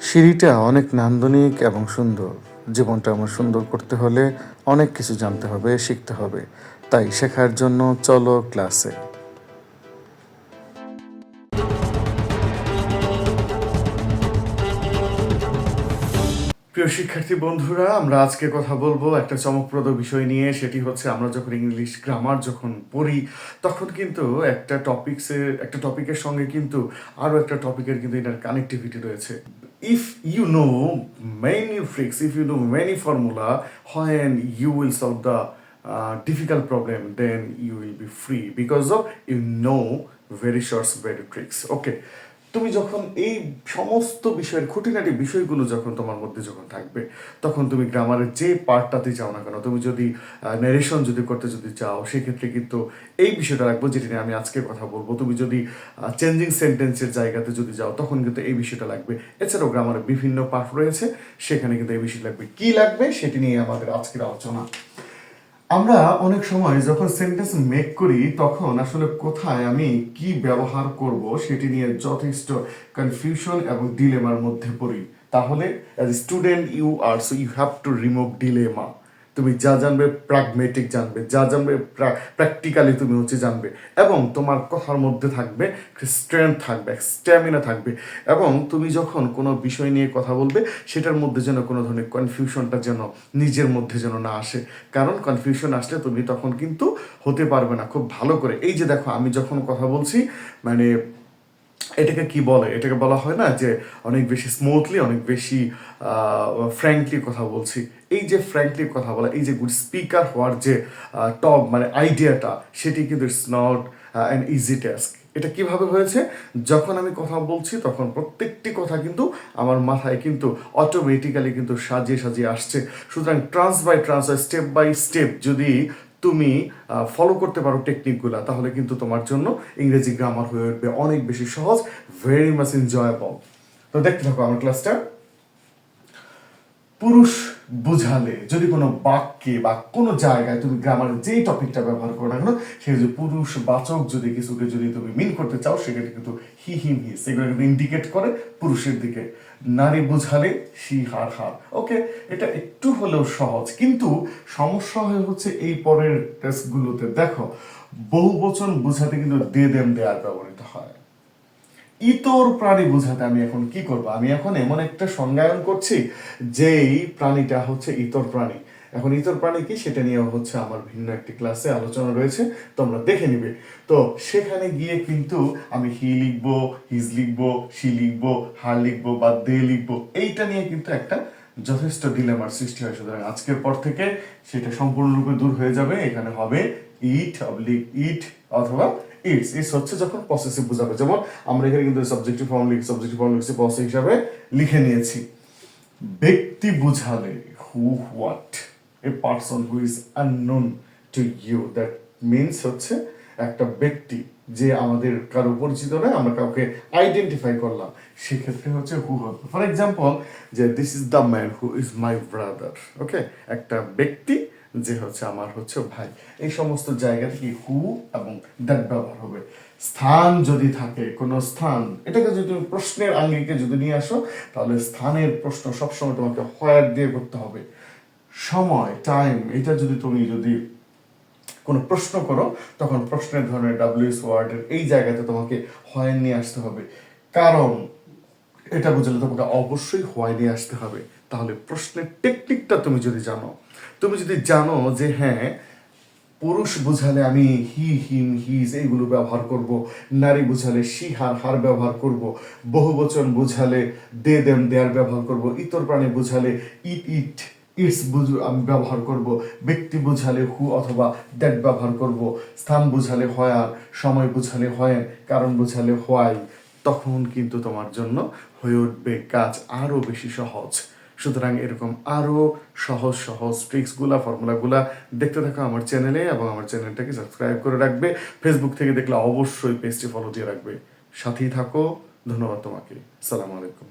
সিঁড়িটা অনেক নান্দনিক এবং সুন্দর। জীবনটা আমার সুন্দর করতে হলে অনেক কিছু জানতে হবে, শিখতে হবে। তাই শেখার জন্য চলো ক্লাসে। প্রিয় শিক্ষার্থী বন্ধুরা, আমরা আজকে কথা বলব একটা চমকপ্রদ বিষয় নিয়ে। সেটি হচ্ছে, আমরা যখন ইংলিশ গ্রামার যখন পড়ি, তখন কিন্তু একটা টপিক্সের একটা টপিকের সঙ্গে কিন্তু আরও একটা টপিকের কিন্তু এটার কানেক্টিভিটি রয়েছে। if you know many tricks, if you know many formula, when you will solve the uh, difficult problem, then you will be free because of you know very short very tricks. Okay. তুমি যখন এই সমস্ত বিষয়ের খুঁটিনাটি বিষয়গুলো যখন তোমার মধ্যে যখন থাকবে, তখন তুমি গ্রামারের যে পার্টটাতে চাও না কেন, তুমি যদি ন্যারেশন যদি করতে যদি চাও, সেক্ষেত্রে কিন্তু এই বিষয়টা রাখব যেটি নিয়ে আমি আজকে কথা বলব। তুমি যদি চেঞ্জিং সেন্টেন্সের জায়গাতে যদি যাও, তখন কিন্তু এই বিষয়টা লাগবে। এছাড়াও গ্রামারের বিভিন্ন পার্ট রয়েছে, সেখানে কিন্তু এই বিষয় লাগবে। কি লাগবে সেটি নিয়ে আমাদের আজকের আলোচনা। আমরা অনেক সময় যখন সেন্টেন্স মেক করি, তখন আসলে কোথায় আমি কি ব্যবহার করব সেটি নিয়ে যথেষ্ট কনফিউশন এবং ডিলেমার মধ্যে পড়ি। তাহলে as student you are so you have to remove dilemma তুমি যা জানবে প্রাগমেটিক জানবে। যা জানবে প্র্যাকটিক্যালি তুমি হচ্ছে জানবে। এবং তোমার কথার মধ্যে থাকবে স্ট্রেংথ থাকবে স্ট্যামিনা থাকবে। এবং তুমি যখন কোনো বিষয় নিয়ে কথা বলবে, সেটার মধ্যে যেন কোনো ধরনের কনফিউশনটা যেন নিজের মধ্যে যেন না আসে। কারণ কনফিউশন আসলে তুমি তখন কিন্তু হতে পারবে না। খুব ভালো করে। এই যে দেখো, আমি যখন কথা বলছি মানে এটাকে কি বলে? এটাকে বলা হয় না যে অনেক বেশি স্মুথলি অনেক বেশি ফ্র্যাঙ্কলি কথা বলছি। এই যে ফ্র্যাঙ্কলি কথা বলা, এই যে গুড স্পিকার হওয়ার যে টপ মানে আইডিয়াটা সেটি কিন্তু it's not an easy task এটা কীভাবে হয়েছে? যখন আমি কথা বলছি, তখন প্রত্যেকটি কথা কিন্তু আমার মাথায় কিন্তু অটোমেটিক্যালি কিন্তু সাজিয়ে সাজিয়ে আসছে। সুতরাং trans by trans step by step যদি তুমি ফলো করতে পারো টেকনিকগুলো তাহলে কিন্তু তোমার জন্য ইংরেজি গ্রামার হয়ে উঠবে অনেক বেশি সহজ ভেরি মাচ এনজয়েবল তো দেখতে থাকো আমার ক্লাসটা পুরুষ বুঝালে যদি কোনো বাক্যে বা কোনো জায়গায় তুমি গ্রামারের যেই টপিকটা ব্যবহার করো না কেন, সে যদি পুরুষ বাচক যদি কিছুকে যদি তুমি মিন করতে চাও, সেক্ষেত্রে কিন্তু হি হিম হি সেগুলো কিন্তু ইন্ডিকেট করে পুরুষের দিকে। নারী বুঝালে সি হার হার ওকে এটা একটু হলেও সহজ। কিন্তু সমস্যা হয়ে হচ্ছে এই পরের টেস্টগুলোতে দেখো, বহু বচন বুঝাতে কিন্তু দে দেম দেয়ার ব্যবহৃত হয়। ইতর প্রাণী বোঝাতে আমি এখন কি করব? আমি এখন এমন একটা সংজ্ঞায়ন করছি যেই প্রাণীটা হচ্ছে ইতর প্রাণী। এখন ইতর প্রাণী কি? সেটা নিয়ে হচ্ছে আমার ভিন্ন একটি ক্লাসে আলোচনা রয়েছে, তোমরা দেখে নিবে। তো সেখানে গিয়ে কিন্তু আমি হি লিখব, হিজ লিখব সি লিখব, হার লিখব বা দে লিখব, এইটা নিয়ে কিন্তু একটা যথেষ্ট ডিলেমার সৃষ্টি হয়। সুতরাং আজকের পর থেকে সেটা সম্পূর্ণরূপে দূর হয়ে যাবে। এখানে হবে ইট অবলিক ইট অথবা ইটস ইটস হচ্ছে যখন পসেসিভ বোঝাবে। যেমন আমরা এখানে কিন্তু সাবজেক্টিভ ফর্ম লিখি সাবজেক্টিভ ফর্ম লিখছি পসে হিসাবে লিখে নিয়েছি। ব্যক্তি বুঝালে who what a person who is unknown to you that means হচ্ছে একটা ব্যক্তি যে আমাদের কারও পরিচিত নয়, আমরা কাউকে আইডেন্টিফাই করলাম। সেক্ষেত্রে হচ্ছে হু হবে। ফর এক্সাম্পল যে this is the man who is my brother okay একটা ব্যক্তি যে হচ্ছে আমার হচ্ছে ভাই। এই সমস্ত জায়গা থেকে হু এবং দ্যাট ব্যবহার হবে। স্থান যদি থাকে, কোনো স্থান, এটাকে যদি তুমি প্রশ্নের আঙ্গিকে যদি নিয়ে আসো, তাহলে স্থানের প্রশ্ন সবসময় তোমাকে হোয়ার দিয়ে করতে হবে। সময় টাইম এটা যদি তুমি যদি কোনো প্রশ্ন করো, তখন প্রশ্নের ধরনের ডাব্লিউএস ওয়ার্ডের এই জায়গাতে তোমাকে হয় নিয়ে আসতে হবে। কারণ এটা বুঝলে তোমাকে অবশ্যই হয় নিয়ে আসতে হবে। তাহলে প্রশ্নের টেকনিকটা তুমি যদি জানো, তুমি যদি জানো যে হ্যাঁ পুরুষ বুঝালে আমি হি হিম হিজ এইগুলো ব্যবহার করব, নারী বুঝালে সি হার হার ব্যবহার করব, বহুবচন বুঝালে দে দেম দেয়ার ব্যবহার করব, ইতর প্রাণী বুঝালে ইট ইট ইটস বুঝু আমি ব্যবহার করব, ব্যক্তি বুঝালে হু অথবা দ্যাট ব্যবহার করব, স্থান বুঝালে হয় আর সময় বুঝালে হয় কারণ বুঝালে হয় তখন কিন্তু তোমার জন্য হয়ে উঠবে কাজ আরও বেশি সহজ। সুতরাং এরকম আরও সহজ সহজ ট্রিক্সগুলা, ফর্মুলাগুলা দেখতে থাকো আমার চ্যানেলে এবং আমার চ্যানেলটাকে সাবস্ক্রাইব করে রাখবে। ফেসবুক থেকে দেখলে অবশ্যই পেজটি ফলো দিয়ে রাখবে। সাথেই থাকো, ধন্যবাদ তোমাকে। সালাম আলাইকুম।